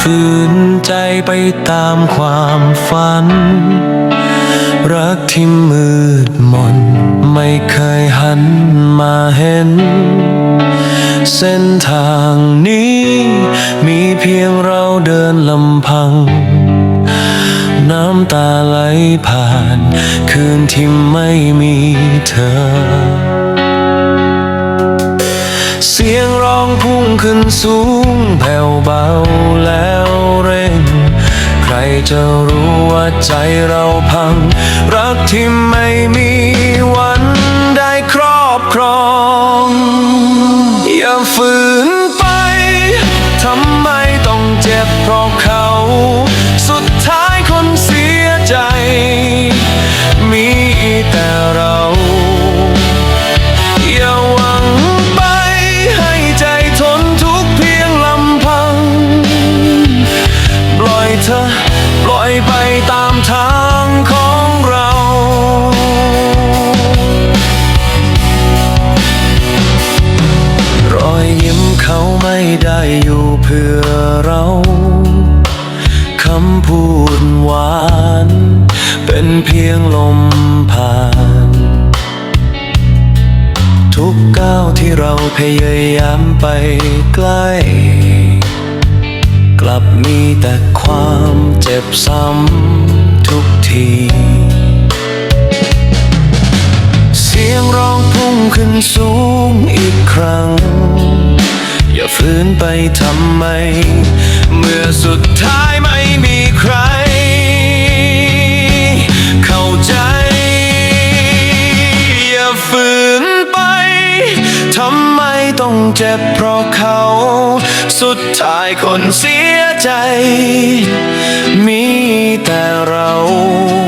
ฝืนใจไปตามความฝัน รักที่มืดมนไม่เคยหันมาเห็น เส้นทางนี้มีเพียงเราเดินลำพัง น้ำตาไหลผ่าน คืนที่ไม่มีเธอ ขึ้นสูงแผ่วเบาแล้วเร่ง ใครจะรู้ว่าใจเราพัง รักที่ไม่มีวันได้ครอบครอง อย่าฝืนไป ทำไมต้องเจ็บเพราะเขา อยู่เพื่อเรา คำพูดหวาน เป็นเพียงลมผ่าน ทุกก้าวที่เราพยายามไปใกล้ กลับมีแต่ความเจ็บซ้ำทุกทีเสียงร้องพุ่งขึ้นสูงอีกครั้ง ฝืนไปทำไม เมื่อสุดท้ายไม่มีใคร เข้าใจ อย่าฝืนไปทำไมต้องเจ็บเพราะเขา สุดท้ายคนเสียใจ มีแต่เราอย่า